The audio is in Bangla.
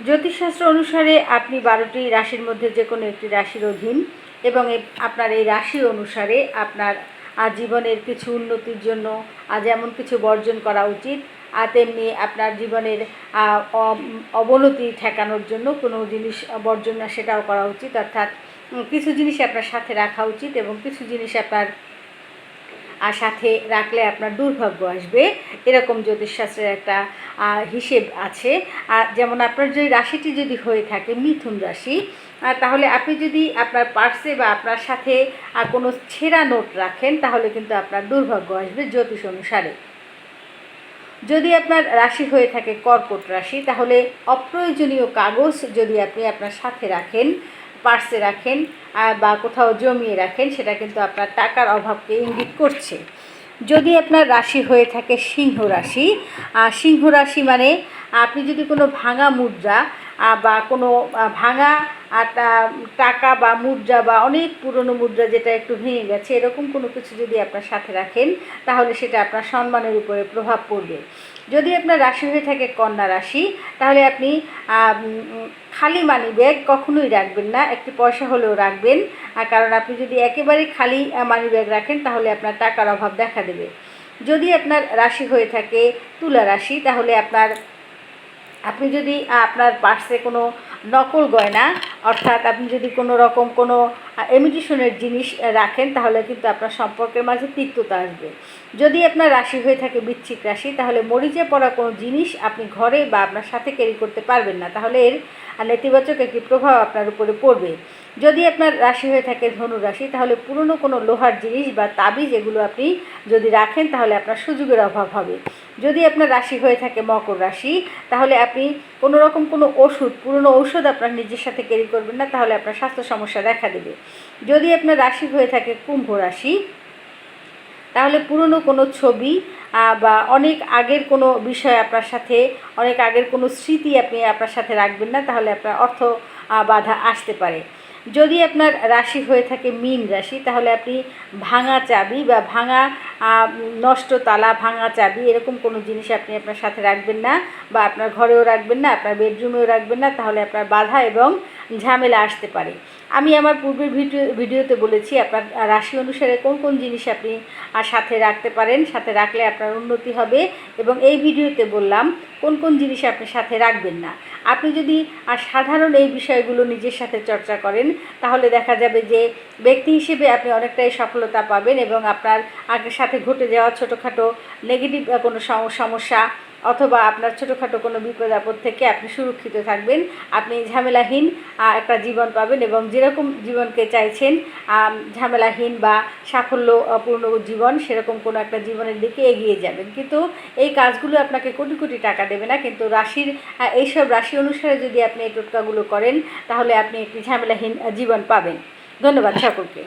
জ্যোতিষশাস্ত্র অনুসারে আপনি বারোটি রাশির মধ্যে যে কোনো একটি রাশির অধীন এবং আপনার এই রাশি অনুসারে আপনার জীবনের কিছু উন্নতির জন্য, আজ এমন কিছু বর্জন করা উচিত আর তেমনি আপনার জীবনের অবনতি ঠেকানোর জন্য কোনো জিনিস বর্জন না সেটাও করা উচিত। অর্থাৎ কিছু জিনিস আপনার সাথে রাখা উচিত এবং কিছু জিনিস আপনার আর সাথে রাখলে আপনার দুর্ভাগ্য আসবে। এরকম জ্যোতিষশাস্ত্রের একটা হিসেব আছে। আর যেমন আপনার যদি রাশিটি যদি হয়ে থাকে মিথুন রাশি তাহলে আপনি যদি আপনার পার্সে বা আপনার সাথে কোনো ছেঁড়া নোট রাখেন, তাহলে কিন্তু আপনার দুর্ভাগ্য আসবে জ্যোতিষ অনুসারে। যদি আপনার রাশি হয়ে থাকে কর্কট রাশি, তাহলে অপ্রয়োজনীয় কাগজ যদি আপনি আপনার সাথে রাখেন পার্সে রাখেন বা কোথাও জমিয়ে রাখেন, সেটা কিন্তু আপনার টাকার অভাবকে ইঙ্গিত করছে। যদি আপনার রাশি হয়ে থাকে সিংহ রাশি সিংহ রাশি মানে আপনি যদি কোনো ভাঙা মুদ্রা বা কোনো ভাঙা টাকা বা মুদ্রা বা অনেক পুরনো মুদ্রা যেটা একটু ভেঙে গেছে, এরকম কোনো কিছু যদি আপনার সাথে রাখেন, তাহলে সেটা আপনার সম্মানের উপরে প্রভাব পড়বে। যদি আপনার রাশি হয়ে থাকে কন্যা রাশি, তাহলে আপনি খালি মানি ব্যাগ কখনোই রাখবেন না, একটি পয়সা হলেও রাখবেন। কারণ আপনি যদি একেবারে খালি মানি ব্যাগ রাখেন, তাহলে আপনার টাকার অভাব দেখা দেবে। যদি আপনার রাশি হয়ে থাকে তুলা রাশি, তাহলে আপনার আপনি যদি আপনার পার্সে কোনো নকল গয়না, অর্থাৎ আপনি যদি কোনো রকম কোনো এমিটেশনের জিনিস রাখেন, তাহলে কিন্তু আপনার সম্পর্কের মাঝে তিক্ততা আসবে। যদি আপনার রাশি হয়ে থাকে বৃশ্চিক রাশি, তাহলে মরিচে পড়া কোনো জিনিস আপনি ঘরে বা আপনার সাথে ক্যারি করতে পারবেন না। তাহলে এর নেতিবাচক একটি প্রভাব আপনার উপরে পড়বে। যদি আপনার রাশি হয়ে থাকে ধনু রাশি তাহলে পুরনো কোনো লোহার জিনিস বা তাবিজ এগুলো আপনি যদি রাখেন, তাহলে আপনার সুযোগের অভাব হবে। যদি আপনার রাশি হয়ে থাকে মকর রাশি, তাহলে আপনি কোনো রকম কোনো ওষুধ, পুরনো ঔষধ আপনার নিজের সাথে ক্যারি করবেন না, তাহলে আপনার স্বাস্থ্য সমস্যা দেখা দেবে। যদি আপনার রাশি হয়ে থাকে কুম্ভ রাশি, তাহলে পুরনো কোনো ছবি বা অনেক আগের কোনো বিষয় আপনার সাথে, অনেক আগের কোনো স্মৃতি আপনি আপনার সাথে রাখবেন না, তাহলে আপনার অর্থ বাধা আসতে পারে। যদি আপনার রাশি হয়ে থাকে মীন রাশি, তাহলে আপনি ভাঙা চাবি বা ভাঙা নষ্ট তালা, ভাঙা চাবি, এরকম কোনো জিনিস আপনি আপনার সাথে রাখবেন না বা আপনার ঘরেও রাখবেন না, আপনার বেডরুমেও রাখবেন না, তাহলে আপনার বাধা এবং ঝামেলা আসতে পারে। আমি আমার পূর্বের ভিডিও, ভিডিওতে বলেছি, আপনার রাশি অনুসারে কোন কোন জিনিস আপনি সাথে রাখতে পারেন, সাথে রাখলে আপনার উন্নতি হবে এবং এই ভিডিওতে বললাম কোন কোন জিনিস আপনি সাথে রাখবেন না। আপনি যদি সাধারণ এই বিষয়গুলো নিজের সাথে চর্চা করেন, তাহলে দেখা যাবে যে ব্যক্তি হিসেবে আপনি অনেকটাই সফলতা পাবেন এবং আপনার আগের সাথে ঘটে যাওয়া ছোটোখাটো নেগেটিভ কোনো সমস্যা অথবা আপনার ছোটোখাটো কোনো বিপদ আপদ থেকে আপনি সুরক্ষিত থাকবেন। আপনি ঝামেলাহীন একটা জীবন পাবেন এবং যেরকম জীবনকে চাইছেন ঝামেলাহীন বা সাফল্যপূর্ণ জীবন, সেরকম কোনো একটা জীবনের দিকে এগিয়ে যাবেন। কিন্তু এই কাজগুলো আপনাকে কোটি কোটি টাকা দেবে না, কিন্তু রাশির এইসব রাশি অনুসারে যদি আপনি এই টোটকাগুলো করেন, তাহলে আপনি একটি ঝামেলাহীন জীবন পাবেন। ধন্যবাদ সকলকে।